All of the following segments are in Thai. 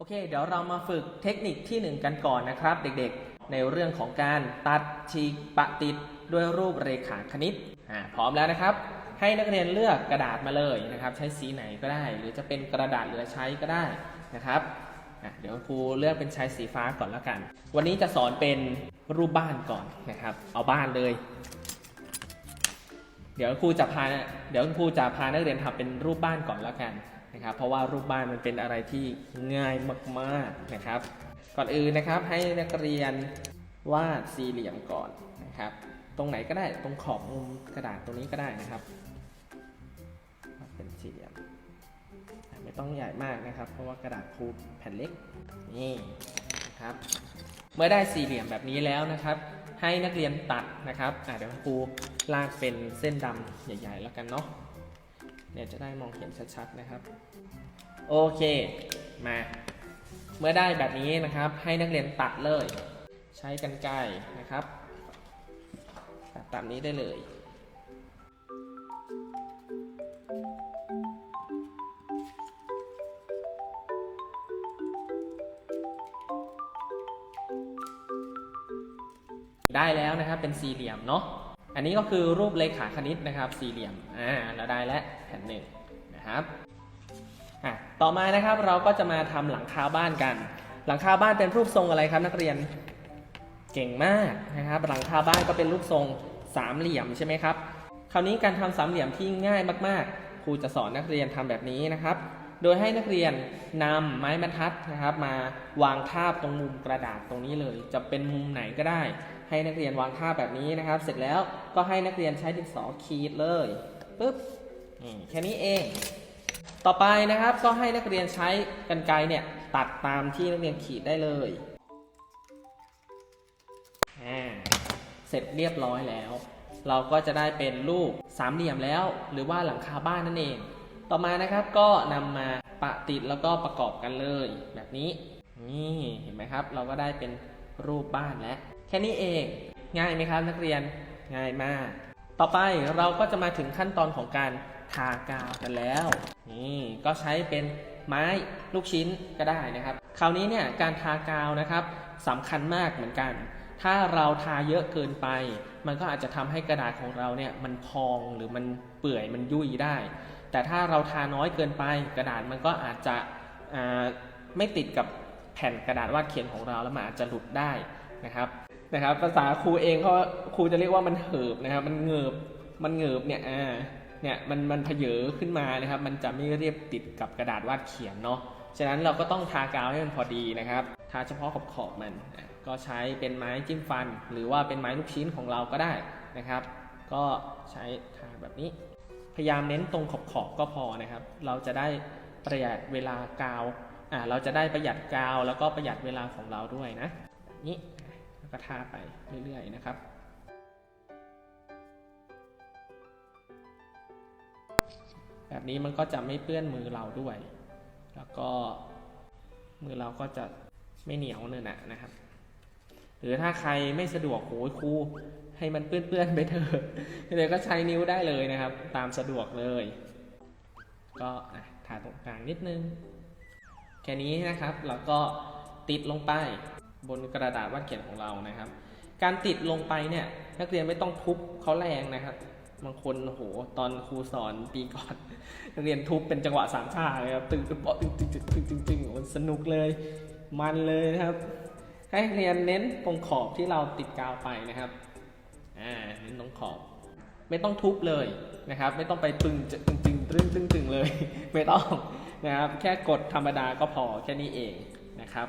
โอเค เดี๋ยวเรามาฝึกเทคนิคที่หนึ่งกันก่อนนะครับ เด็กๆ ในเรื่องของการตัดฉีกปะติดด้วยรูปเรขาคณิตอ่าพร้อมแล้วนะครับ ให้นักเรียนเลือกกระดาษมาเลยนะครับ ใช้สีไหนก็ได้ หรือจะเป็นกระดาษเหลือใช้ก็ได้นะครับเดี๋ยวครูเลือกเป็นใช้สีฟ้าก่อนแล้วกัน วันนี้จะสอนเป็นรูปบ้านก่อนนะครับ เอาบ้านเลย เดี๋ยวครูจะพาเดี๋ยวครูจะพานักเรียนทำเป็นรูปบ้านก่อนแล้วกัน นะครับ เพราะว่ารูปบ้านมันเป็นอะไรที่ง่ายมากๆนะครับ ก่อนอื่นนะครับให้นักเรียนวาดสี่เหลี่ยมก่อนนะครับ ตรงไหนก็ได้ตรงขอบมุมกระดาษตรงนี้ก็ได้นะครับเป็นสี่เหลี่ยมไม่ต้องใหญ่มากนะครับ เพราะว่ากระดาษครูแผ่นเล็กนี่นะครับ เมื่อได้สี่เหลี่ยมแบบนี้แล้วนะครับ ให้นักเรียนตัดนะครับอะเดี๋ยวครูลากเป็นเส้นดำใหญ่ ๆ แล้วกันเนาะ เนี่ยจะได้มองเห็นชัดๆนะครับ โอเคมา เมื่อได้แบบนี้นะครับ ให้นักเรียนตัดเลย ใช้กันไกรนะครับ ตัดตามนี้ได้เลยได้แล้วนะครับเป็นสี่เหลี่ยมเนาะ อันนี้ก็คือรูปเลขาคณิตนะครับสี่เหลี่ยมอ่าเราได้แล้วแผ่นหนึ่งนะครับอะต่อมานะครับเราก็จะมาทำหลังคาบ้านกัน หลังคาบ้านเป็นรูปทรงอะไรครับนักเรียนเก่งมากนะครับ หลังคาบ้านก็เป็นรูปทรงสามเหลี่ยมใช่ไหมครับ คราวนี้การทำสามเหลี่ยมที่ง่ายมากๆ ครูจะสอนนักเรียนทำแบบนี้นะครับ โดยให้นักเรียนนำไม้บรรทัดนะครับ มาวางทาบตรงมุมกระดาษตรงนี้เลย จะเป็นมุมไหนก็ได้ ให้นักเรียนวางทาแบบนี้นะครับ เสร็จแล้วก็ให้นักเรียนใช้ดินสอขีดเลยปึ๊บนี่แค่นี้เอง ต่อไปนะครับก็ให้นักเรียนใช้กรรไกรเนี่ยตัดตามที่นักเรียนขีดได้เลยอ่าเสร็จเรียบร้อยแล้ว เราก็จะได้เป็นรูปสามเหลี่ยมแล้ว หรือว่าหลังคาบ้านนั่นเอง ต่อมานะครับก็นำมาปะติดแล้วก็ประกอบกันเลย แบบนี้นี่เห็นไหมครับ เราก็ได้เป็นรูปบ้านแล้ว แค่นี้เอง ง่ายไหมครับนักเรียนง่ายมาก ต่อไปเราก็จะมาถึงขั้นตอนของการทากาวกันแล้ว นี่ก็ใช้เป็นไม้ลูกชิ้นก็ได้นะครับ คราวนี้เนี่ยการทากาวนะครับสำคัญมากเหมือนกัน ถ้าเราทาเยอะเกินไป มันก็อาจจะทำให้กระดาษของเราเนี่ยมันพองหรือมันเปื่อยมันยุ่ยได้ แต่ถ้าเราทาน้อยเกินไป กระดาษมันก็อาจจะไม่ติดกับแผ่นกระดาษวาดเขียนของเราแล้วมันอาจจะหลุดได้นะครับ นะครับ ภาษาครูเองเขาครูจะเรียกว่ามันเหิบนะครับ มันเงิบมันเงิบเนี่ยอ่าเนี่ยมันมันเพเยอขึ้นมานะครับ มันจะไม่เรียบติดกับกระดาษวาดเขียนเนาะฉะนั้นเราก็ต้องทากาวให้มันพอดีนะครับทาเฉพาะขอบขอบๆมัน ก็ใช้เป็นไม้จิ้มฟัน หรือว่าเป็นไม้ลูกชิ้นของเราก็ได้นะครับ ก็ใช้ทาแบบนี้ พยายามเน้นตรงขอบขอบๆก็พอนะครับ เราจะได้ประหยัดเวลากาวอ่าเราจะได้ประหยัดกาวแล้วก็ประหยัดเวลาของเราด้วยนะแบบนี้ ก็ทาไปเรื่อยๆนะครับ แบบนี้มันก็จะไม่เปื้อนมือเราด้วย แล้วก็มือเราก็จะไม่เหนียวเนื้อหนะนะครับ หรือถ้าใครไม่สะดวกโอ้ยครูให้มันเปื้อนๆไปเถอะเดี๋ยวก็ใช้นิ้วได้เลยนะครับ ตามสะดวกเลย ก็อะทาตรงกลางนิดนึง แค่นี้นะครับเราก็ติดลงไป บนกระดาษวาดเขียนของเรานะครับ การติดลงไปเนี่ยนักเรียนไม่ต้องทุบเขาแรงนะครับบางคนโหตอนครูสอนปีก่อนนักเรียนทุบเป็นจังหวะสามชาเลยครับตึงตึงปอตึงตึงตึงตึงตึงตึงโอ้โหสนุกเลย มันเลยนะครับ ให้เรียนเน้นตรงขอบที่เราติดกาวไปนะครับอ่าเน้นตรงขอบ ไม่ต้องทุบเลยนะครับ ไม่ต้องไปตึงจะตึงตึงตึงตึงตึงเลย ไม่ต้องนะครับ แค่กดธรรมดาก็พอแค่นี้เองนะครับ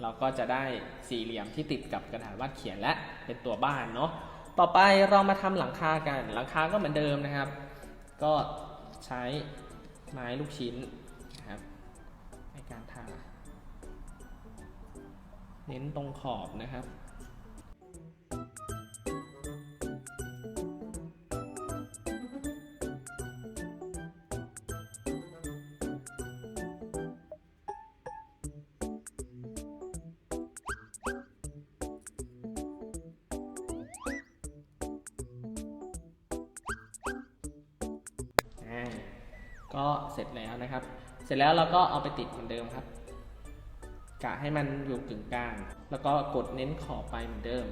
เราก็จะได้สี่เหลี่ยมที่ติดกับกระดาษวาดเขียนและเป็นตัวบ้านเนาะต่อไปเรามาทำหลังคากัน หลังคาก็เหมือนเดิมนะครับ ก็ใช้ไม้ลูกชิ้นนะครับในการทาเน้นตรงขอบนะครับ ก็เสร็จแล้วนะครับ เสร็จแล้วเราก็เอาไปติดเหมือนเดิมครับกะให้มันอยู่กึ่งกลาง แล้วก็กดเน้นขอบไปเหมือนเดิม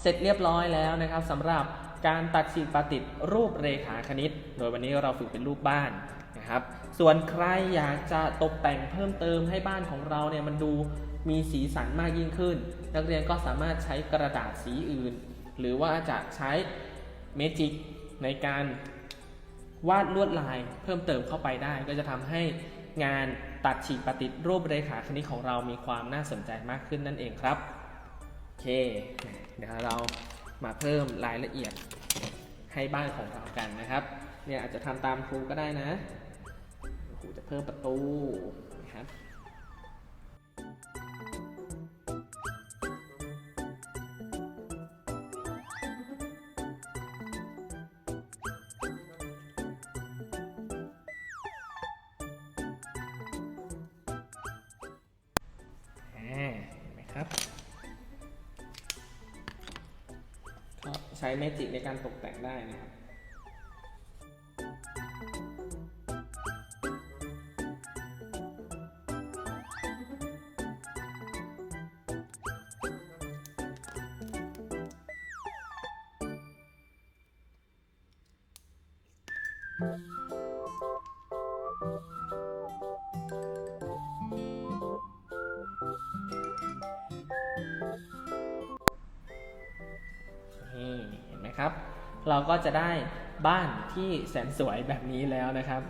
เสร็จเรียบร้อยแล้วนะครับสำหรับการตัดฉีกปาติดรูปเรขาคณิต โดยวันนี้เราฝึกเป็นรูปบ้านนะครับ ส่วนใครอยากจะตกแต่งเพิ่มเติมให้บ้านของเราเนี่ยมันดูมีสีสันมากยิ่งขึ้น นักเรียนก็สามารถใช้กระดาษสีอื่น หรือว่าจะใช้เมจิกในการ วาดลวดลายเพิ่มเติมเข้าไปได้ ก็จะทำให้งานตัดฉีกปฏิดรูปเรขาคณิตของเรามีความน่าสนใจมากขึ้นนั่นเองครับโอเค เดี๋ยวเรามาเพิ่มรายละเอียดให้บ้านของเรากันนะครับ เนี่ยอาจจะทำตามครูก็ได้นะ ครูจะเพิ่มประตูนะครับ ใช้เมจิกในการตกแต่งได้นะครับ นไหมครับ เราก็จะได้บ้านที่แสนสวยแบบนี้แล้วนะครับ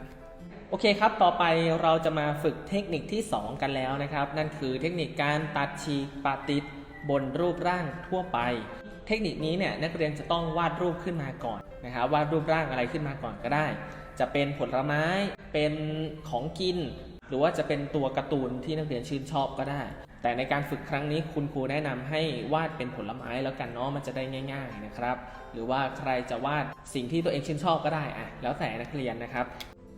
โอเคครับ ต่อไปเราจะมาฝึกเทคนิคที่ 2 กันแล้วนะครับ นั่นคือเทคนิคการตัดฉีกปาติดบนรูปร่างทั่วไป เทคนิคนี้เนี่ยนักเรียนจะต้องวาดรูปขึ้นมาก่อนนะครับ วาดรูปร่างอะไรขึ้นมาก่อนก็ได้ จะเป็นผลไม้ เป็นของกิน หรือว่าจะเป็นตัวการ์ตูนที่นักเรียนชื่นชอบก็ได้ แต่ในการฝึกครั้งนี้คุณครูแนะนำให้วาดเป็นผลไม้แล้วกันเนาะมันจะได้ง่าย ๆนะครับ หรือว่าใครจะวาดสิ่งที่ตัวเองชื่นชอบก็ได้อะแล้วแต่นักเรียนนะครับ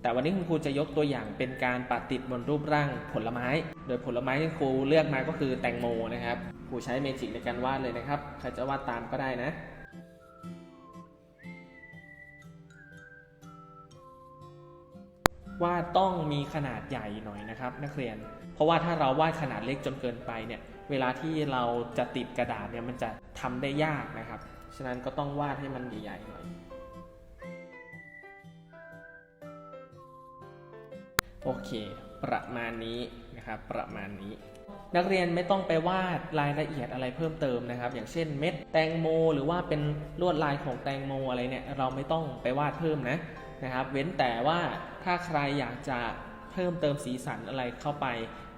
แต่วันนี้คุณครูจะยกตัวอย่างเป็นการปะติดบนรูปร่างผลไม้ โดยผลไม้ที่ครูเลือกมาก็คือแตงโมนะครับครูใช้เมจิกในการวาดเลยนะครับใครจะวาดตามก็ได้นะวาดต้องมีขนาดใหญ่หน่อยนะครับ นักเรียน ราะว่าถ้าเราวาดขนาดเล็กจนเกินไปเนี่ยเวลาที่เราจะติดกระดาษเนี่ยมันจะทำได้ยากนะครับ ฉะนั้นก็ต้องวาดให้มันใหญ่ๆหน่อยโอเค ประมาณนี้นะครับประมาณนี้ นักเรียนไม่ต้องไปวาดรายละเอียดอะไรเพิ่มเติมนะครับ อย่างเช่นเม็ดแตงโม หรือว่าเป็นลวดลายของแตงโมอะไรเนี่ยเราไม่ต้องไปวาดเพิ่มนะนะครับ เว้นแต่ว่าถ้าใครอยากจะ เพิ่มเติมสีสันอะไรเข้าไป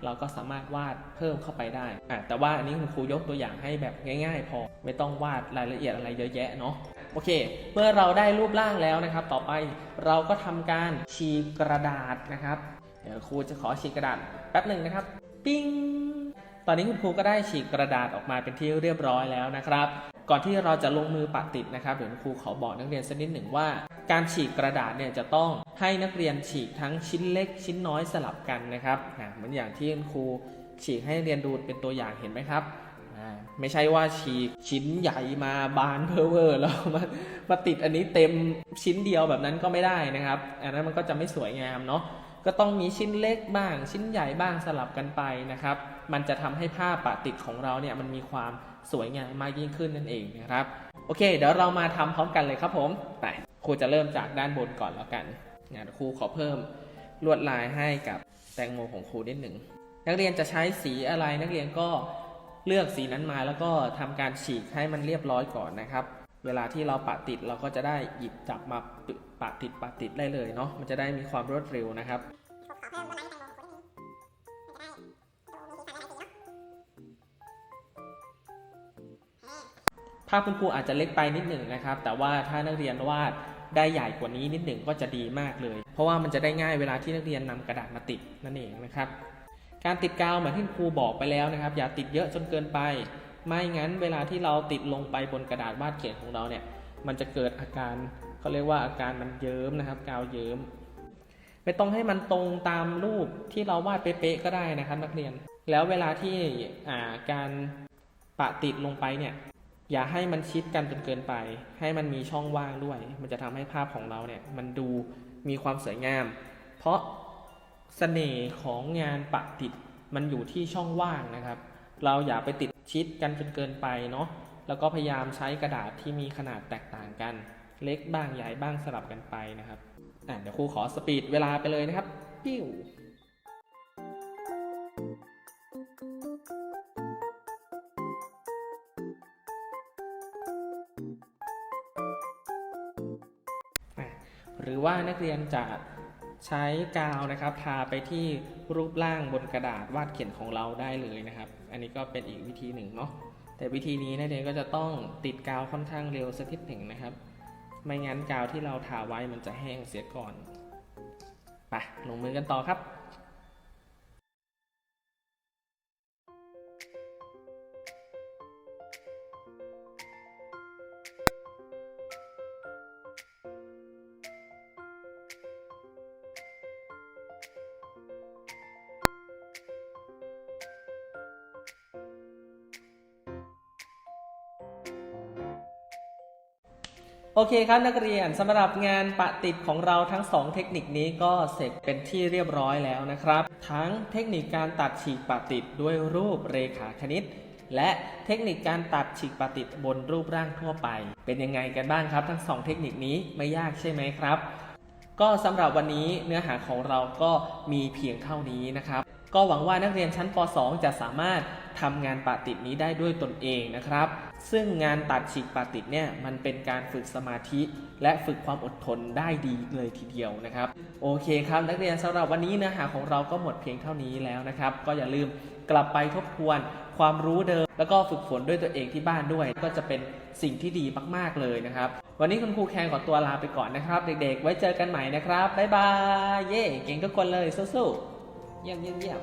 เราก็สามารถวาดเพิ่มเข้าไปได้อะแต่ว่าอันนี้คุณครูยกตัวอย่างให้แบบง่าย ๆ พอไม่ต้องวาดรายละเอียดอะไรเยอะแยะเนาะโอเค เมื่อเราได้รูปร่างแล้วนะครับ ต่อไปเราก็ทำการฉีกกระดาษนะครับ เดี๋ยวครูจะขอฉีกกระดาษแป๊บหนึ่งนะครับ ปิ้งตอนนี้คุณครูก็ได้ฉีกกระดาษออกมาเป็นที่เรียบร้อยแล้วนะครับ ก่อนที่เราจะลงมือปัดติดนะครับเดี๋ยวคุณครูขอบอกนักเรียนสักนิดหนึ่งว่า การฉีกกระดาษเนี่ยจะต้อง ให้นักเรียนฉีกทั้งชิ้นเล็กชิ้นน้อยสลับกันนะครับอ่าเหมือนอย่างที่ครูฉีกให้เรียนดูเป็นตัวอย่างเห็นไหมครับไม่ใช่ว่าฉีกชิ้นใหญ่มาบานเพอเวอร์แล้วมามาติดอันนี้เต็มชิ้นเดียวแบบนั้นก็ไม่ได้นะครับ อันนั้นมันก็จะไม่สวยงามเนาะก็ต้องมีชิ้นเล็กบ้าง ชิ้นใหญ่บ้างสลับกันไปนะครับ มันจะทำให้ภาปะติดของเราเนี่ยมันมีความสวยงามมากยิ่งขึ้นนั่นเองนะครับ โอเค เดี๋ยวเรามาทำพร้อมกันเลยครับผมไปครูจะเริ่มจากด้านบนก่อนแล้วกัน งานครูขอเพิ่มลวดลายให้กับแตงโมของครูนิดหนึ่งนักเรียนจะใช้สีอะไรนักเรียนก็เลือกสีนั้นมาแล้วก็ทำการฉีกให้มันเรียบร้อยก่อนนะครับ เวลาที่เราปะติดเราก็จะได้หยิบจับมาปะติดปะติดได้เลยเนาะมันจะได้มีความรวดเร็วนะครับภาพคุณครูอาจจะเล็กไปนิดหนึ่งนะครับ แต่ว่าถ้านักเรียนวาด ได้ใหญ่กว่านี้นิดหนึ่งก็จะดีมากเลย เพราะว่ามันจะได้ง่ายเวลาที่นักเรียนนำกระดาษมาติดนั่นเองนะครับ การติดกาวเหมือนที่ครูบอกไปแล้วนะครับ อย่าติดเยอะจนเกินไป ไม่งั้นเวลาที่เราติดลงไปบนกระดาษวาดเขียนของเราเนี่ย มันจะเกิดอาการเขาเรียกว่าอาการมันเยิ้มนะครับ กาวเยิ้มไม่ต้องให้มันตรงตามรูปที่เราวาดเป๊ะๆก็ได้นะครับ นักเรียน แล้วเวลาที่การปะติดลงไปเนี่ย อย่าให้มันชิดกันจนเกินไป ให้มันมีช่องว่างด้วย มันจะทำให้ภาพของเราเนี่ยมันดูมีความสวยงาม เพราะเสน่ห์ของงานปะติดมันอยู่ที่ช่องว่างนะครับ เราอย่าไปติดชิดกันจนเกินไปเนาะ แล้วก็พยายามใช้กระดาษที่มีขนาดแตกต่างกัน เล็กบ้างใหญ่บ้างสลับกันไปนะครับ อะเดี๋ยวครูขอสปีดเวลาไปเลยนะครับ ปิ้ว หรือว่านักเรียนจะใช้กาวนะครับทาไปที่รูปร่างบนกระดาษวาดเขียนของเราได้เลยนะครับ อันนี้ก็เป็นอีกวิธีหนึ่งเนาะแต่วิธีนี้นักเรียนก็จะต้องติดกาวค่อนข้างเร็วสักนิดหนึ่งนะครับ ไม่งั้นกาวที่เราทาไว้มันจะแห้งเสียก่อนไปลงมือกันต่อครับ โอเคครับนักเรียนสำหรับงานปะติดของเราทั้ง 2 เทคนิคนี้ก็เสร็จเป็นที่เรียบร้อยแล้วนะครับ ทั้งเทคนิคการตัดฉีกปะติดด้วยรูปเรขาคณิต และเทคนิคการตัดฉีกปะติดบนรูปร่างทั่วไป เป็นยังไงกันบ้างครับ ทั้ง 2 เทคนิคนี้ไม่ยากใช่ไหมครับ ก็สำหรับวันนี้เนื้อหาของเราก็มีเพียงเท่านี้นะครับ ก็หวังว่านักเรียนชั้นป .2 จะสามารถ ทำงานปะติดนี้ได้ด้วยตนเองนะครับ ซึ่งงานตัดฉีกปะติดเนี่ยมันเป็นการฝึกสมาธิ และฝึกความอดทนได้ดีเลยทีเดียวนะครับ โอเคครับ นักเรียนสำหรับวันนี้เนื้อหาของเราก็หมดเพียงเท่านี้แล้วนะครับ ก็อย่าลืมกลับไปทบทวนความรู้เดิม แล้วก็ฝึกฝนด้วยตัวเองที่บ้านด้วย ก็จะเป็นสิ่งที่ดีมากๆเลยนะครับ วันนี้คุณครูแคนขอตัวลาไปก่อนนะครับ เด็กๆ ไว้เจอกันใหม่นะครับบ๊ายบายเย่เก่งทุกคนเลยสู้ๆเยี่ยมเยี่ยมเยี่ยม